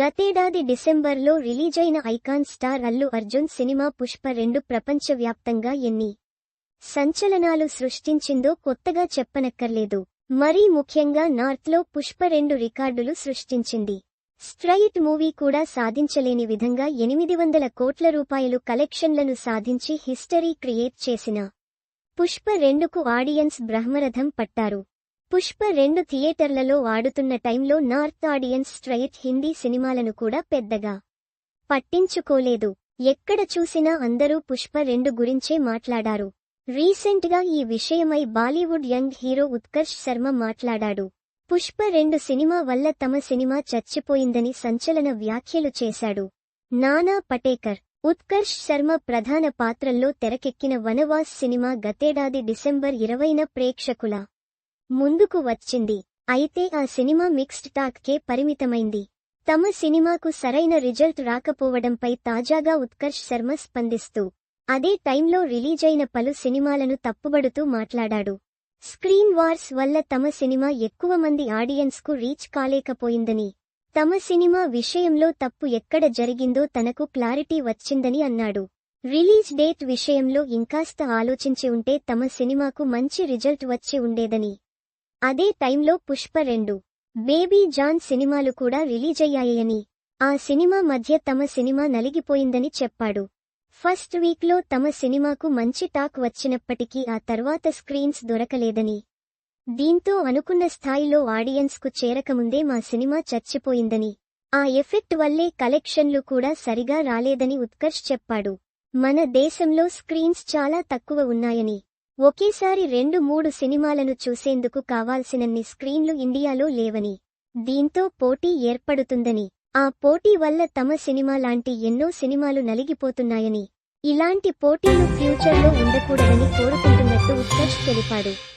గతేడాది డిసెంబర్లో రిలీజైన icon star Allu Arjun cinema Pushpa రెండు ప్రపంచవ్యాప్తంగా ఎన్ని సంచలనాలు సృష్టించిందో కొత్తగా చెప్పనక్కర్లేదు. మరీ ముఖ్యంగా నార్త్లో పుష్ప రెండు రికార్డులు సృష్టించింది. స్ట్రైట్ మూవీ కూడా సాధించలేని విధంగా ఎనిమిది వందల కోట్ల రూపాయలు కలెక్షన్లను సాధించి హిస్టరీ క్రియేట్ చేసిన పుష్ప రెండుకు ఆడియన్స్ బ్రహ్మరథం పట్టారు. పుష్ప రెండు థియేటర్లలో ఆడుతున్న టైంలో నార్త్ ఆడియన్స్ స్ట్రైట్ హిందీ సినిమాలను కూడా పెద్దగా పట్టించుకోలేదు. ఎక్కడ చూసినా అందరూ పుష్ప రెండు గురించే మాట్లాడారు. రీసెంట్గా ఈ విషయమై Bollywood young hero Utkarsh Sharma మాట్లాడాడు. పుష్ప రెండు సినిమా వల్ల తమ సినిమా చచ్చిపోయిందని సంచలన వ్యాఖ్యలు చేశాడు. నానా పటేకర్ ఉత్కర్ష్ శర్మ ప్రధాన పాత్రల్లో తెరకెక్కిన వనవాస్ సినిమా గతేడాది డిసెంబర్ ఇరవైన ప్రేక్షకుల ముందుకు వచ్చింది. అయితే ఆ సినిమా మిక్స్డ్ టాక్కే పరిమితమైంది. తమ సినిమాకు సరైన రిజల్ట్ రాకపోవడంపై తాజాగా ఉత్కర్ష్ శర్మ స్పందిస్తూ అదే టైంలో రిలీజైన పలు సినిమాలను తప్పుబడుతూ మాట్లాడాడు. స్క్రీన్ వార్స్ వల్ల తమ సినిమా ఎక్కువ మంది ఆడియన్స్కు రీచ్ కాలేకపోయిందని తమ సినిమా విషయంలో తప్పు ఎక్కడ జరిగిందో తనకు క్లారిటీ వచ్చిందని అన్నాడు. రిలీజ్ డేట్ విషయంలో ఇంకాస్త ఆలోచించి ఉంటే తమ సినిమాకు మంచి రిజల్ట్ వచ్చి ఉండేదని అదే టైంలో పుష్ప రెండు బేబీ జాన్ సినిమాలు కూడా రిలీజయ్యాయని ఆ సినిమా మధ్య తమ సినిమా నలిగిపోయిందని చెప్పాడు. ఫస్ట్ వీక్లో తమ సినిమాకు మంచి టాక్ వచ్చినప్పటికీ ఆ తర్వాత స్క్రీన్స్ దొరకలేదని. దీంతో అనుకున్న స్థాయిలో ఆడియన్స్కు చేరకముందే మా సినిమా చచ్చిపోయిందని. ఆ ఎఫెక్ట్ వల్లే కలెక్షన్లు కూడా సరిగా రాలేదని ఉత్కర్ష్ చెప్పాడు. మన దేశంలో స్క్రీన్స్ చాలా తక్కువ ఉన్నాయని. ఒకేసారి రెండు మూడు సినిమాలను చూసేందుకు కావాల్సినన్ని స్క్రీన్లు ఇండియాలో లేవని. దీంతో పోటీ ఏర్పడుతుందని. ఆ పోటీ వల్ల తమ సినిమా లాంటి ఎన్నో సినిమాలు నలిగిపోతున్నాయని. ఇలాంటి పోటీలు ఫ్యూచర్లో ఉండకూడదని కోరుకుంటున్నట్టు ఉత్కర్ష్ తెలిపాడు.